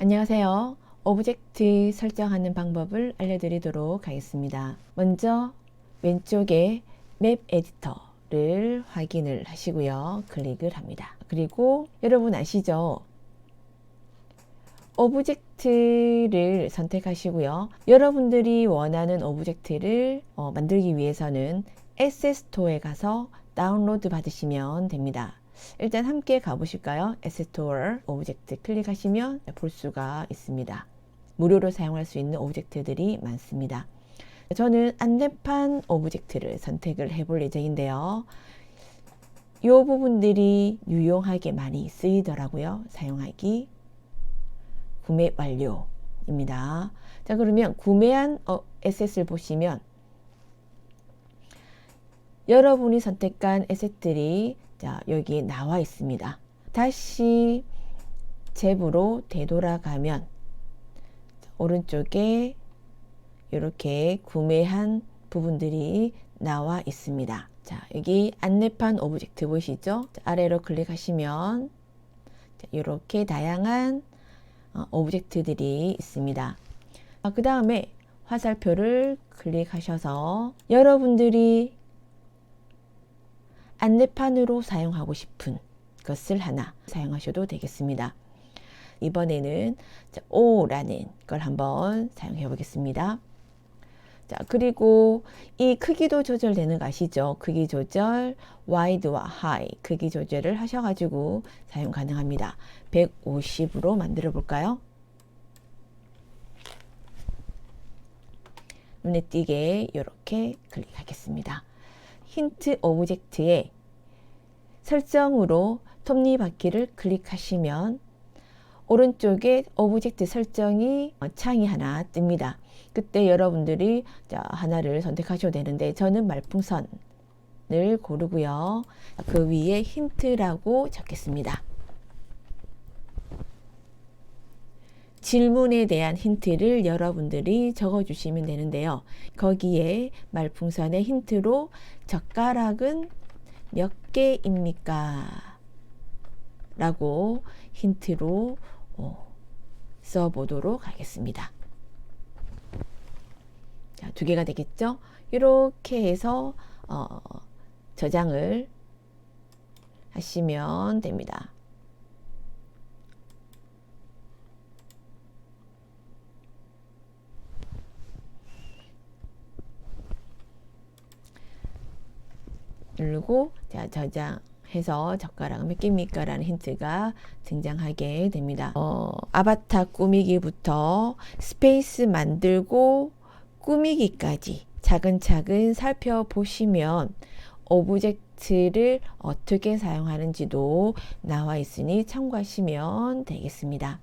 안녕하세요. 오브젝트 설정하는 방법을 알려드리도록 하겠습니다. 먼저 왼쪽에 맵 에디터를 확인을 하시고요. 클릭을 합니다. 그리고 여러분 아시죠? 오브젝트를 선택하시고요. 여러분들이 원하는 오브젝트를 어, 만들기 위해서는 에셋스토어에 가서 다운로드 받으시면 됩니다. 일단 함께 가보실까요? 에셋스토어 오브젝트 클릭하시면 볼 수가 있습니다. 무료로 사용할 수 있는 오브젝트들이 많습니다. 저는 안내판 오브젝트를 선택을 해볼 예정인데요. 이 부분들이 유용하게 많이 쓰이더라고요. 사용하기. 구매 완료입니다. 자, 그러면 구매한 어, 에셋을 보시면 여러분이 선택한 에셋들이 자, 여기 나와 있습니다. 다시 잽으로 되돌아가면 오른쪽에 이렇게 구매한 부분들이 나와 있습니다. 자, 여기 안내판 오브젝트 보이시죠? 자, 아래로 클릭하시면 자, 이렇게 다양한 어, 오브젝트들이 있습니다. 아, 그 다음에 화살표를 클릭하셔서 여러분들이 안내판으로 사용하고 싶은 것을 하나 사용하셔도 되겠습니다. 이번에는 O라는 걸 한번 사용해 보겠습니다. 자, 그리고 이 크기도 조절되는 거 아시죠? 크기 조절, 와이드와 하이 크기 조절을 하셔가지고 사용 가능합니다. 150으로 만들어 볼까요? 눈에 띄게 이렇게 클릭하겠습니다. 힌트 오브젝트에 설정으로 톱니바퀴를 클릭하시면 오른쪽에 오브젝트 설정이 창이 하나 뜹니다. 그때 여러분들이 자, 하나를 선택하셔도 되는데 저는 말풍선을 고르고요. 그 위에 힌트라고 적겠습니다. 질문에 대한 힌트를 여러분들이 적어 주시면 되는데요. 거기에 말풍선의 힌트로 젓가락은 몇 개입니까? 라고 힌트로 어, 써보도록 하겠습니다. 자, 두 개가 되겠죠? 이렇게 해서 어, 저장을 하시면 됩니다. 누르고 자 저장 해서 젓가락 몇 개입니까? 라는 힌트가 등장하게 됩니다. 어, 아바타 꾸미기부터 스페이스 만들고 꾸미기까지 차근차근 살펴보시면 오브젝트를 어떻게 사용하는지도 나와 있으니 참고하시면 되겠습니다.